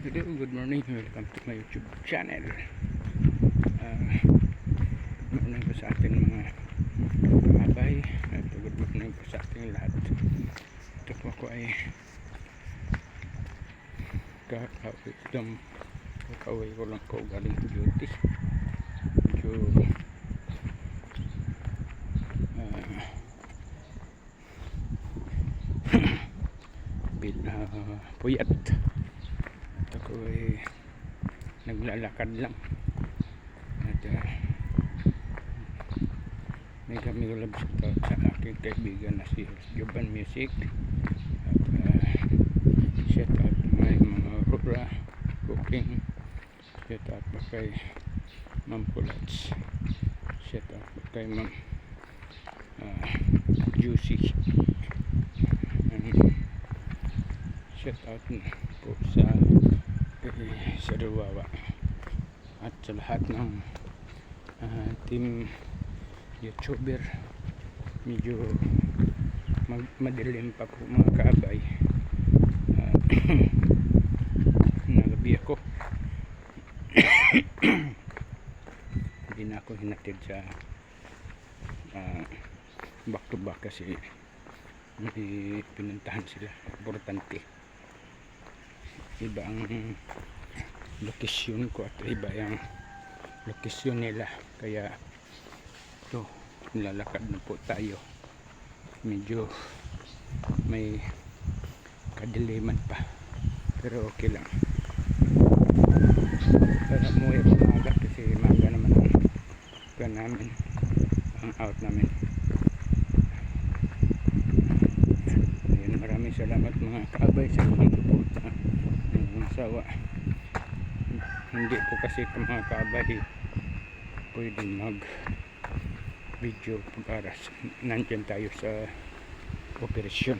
Hello, good morning. Welcome to my YouTube channel. Uh, morning po sa ating mga kabay. Good morning po sa ating lahat. Ito po ako ay kakauwi lang kakauwi ko lang po galing duty. Medyo uh, bil, uh, puyat at ako ay naglalakad lang. At uh, may kami ulab sa, sa aking kaibigan na si Joban Music. At uh, shout out my mga rura cooking. Shout out pa kay Ma'am Pulats shout out pa kay Ma'am uh, Juicy. And shout out po sa eh, sa Ruwawa at sa lahat ng ah, team youtuber medyo mag madilim pa po mga kaabay. Uh, nagabi ako. Hindi na ako hinatid sa ah, back to back kasi may pinuntahan sila. Importante. Iba ang lokasyon ko at iba yung lokasyon nila. Kaya ito nilalakad na po tayo. Medyo may kadiliman pa. Pero okay lang. Para umuwi ako maaga kasi maaga naman ang plan namin ang out namin. Ayun, maraming salamat mga kaabay sa inyong suporta ng asawa hindi po kasi mga kaabay pwedeng mag video para nandyan tayo sa operasyon.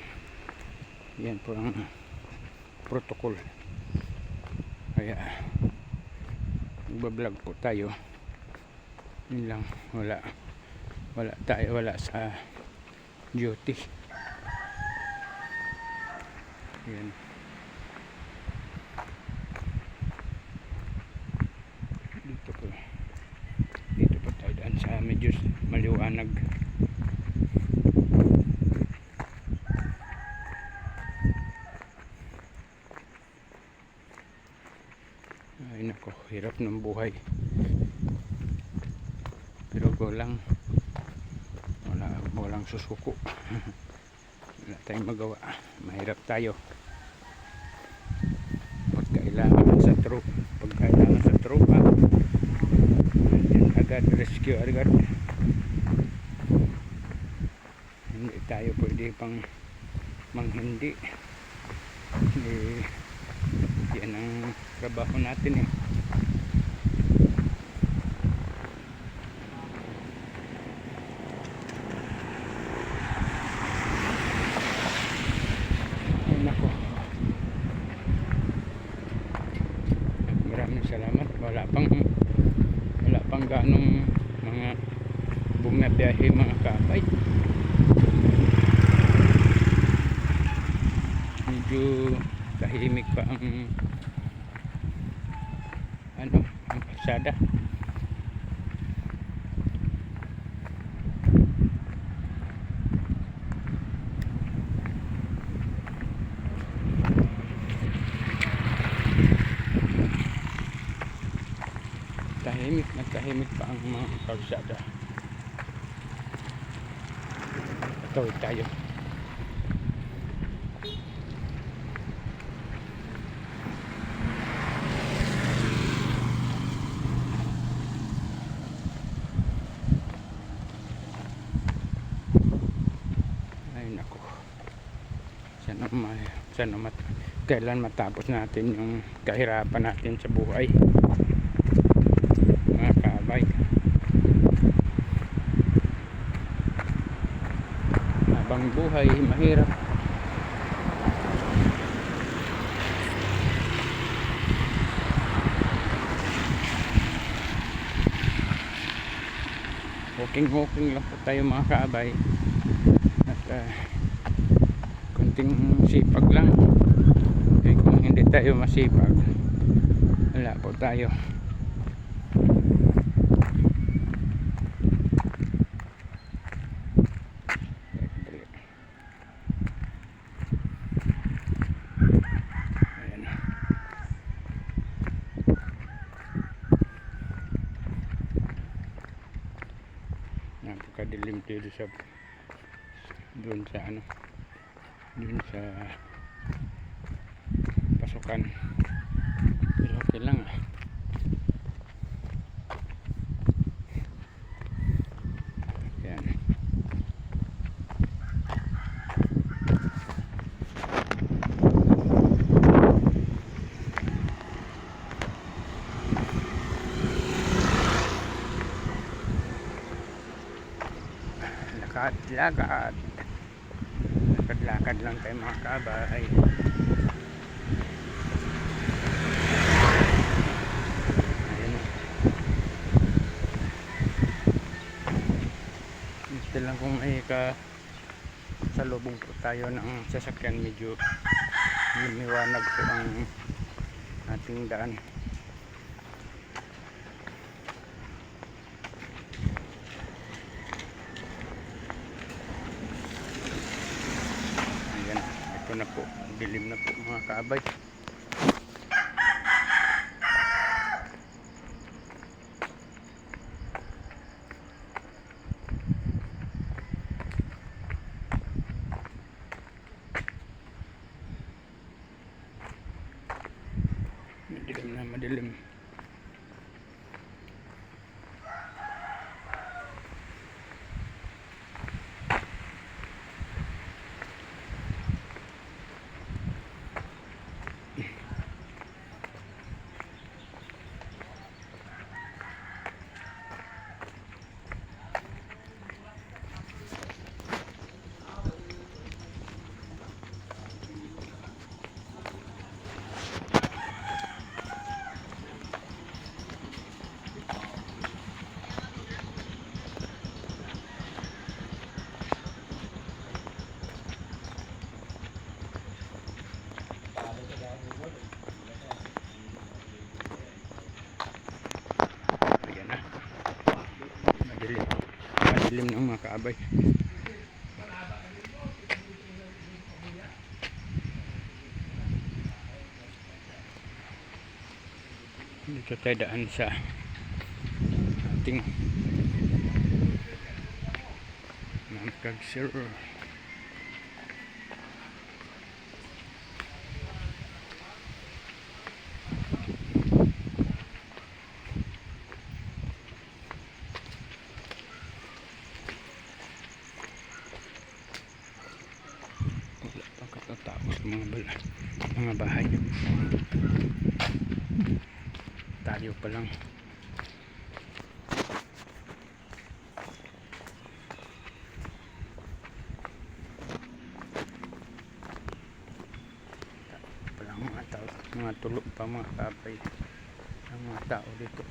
Yan po ang protocol. Kaya magbablog po tayo. Yun lang wala wala tayo wala sa duty. Yan dito po dito po tayo daan sa medyo maliwanag ay nako hirap ng buhay. Pero ko lang wala walang susuko. Wala tayong magawa. Mahirap tayo. Pag kailangan sa troop pag kailangan sa tropa agad rescue agad. Hindi tayo pwede pang manghindi. Eh, yan ang trabaho natin eh ay nako maraming salamat. Wala pang wala pang ganong mga bumabiyahe mga kabay medyo tahimik pa ang ano ang kalsada tahimik pa ang mga kalsada. Tawid tayo. Ay nako sana ma sana mat kailan matapos natin yung kahirapan natin sa buhay mga kaabay habang buhay mahirap. Walking walking lang po tayo mga kaabay at uh, kunting sipag lang. Eh, kung hindi tayo masipag wala po tayo Ayan. Napakadilim dito sa doon sa ano doon sa pasukan. Pero okay lang ah yan lakad lakad lakad lakad lang tayo mga kabay Ayan o. Gusto lang kung may ka sa lubong po tayo ng sasakyan medyo lumiwanag po ang ating daan. Ayan, ito na po. Dilim na po mga kaabay. Madilim na madilim. Ayan na. Madilim. Madilim mga kaabay. Dito tayo daan sa ating Namkag Sir. Wala pa katatapos mga bala, mga bahay. Tayo pa lang. pa lang mga tao, mga tulog pa mga kapay ang mga tao dito.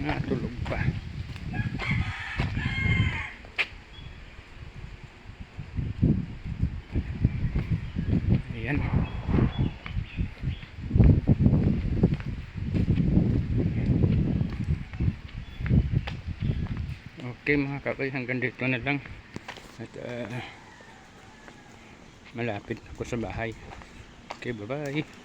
Mga tulog pa. Ayan. Okay mga kakoy, hanggang dito na lang. At ah, malapit ako sa bahay. Okay, bye-bye.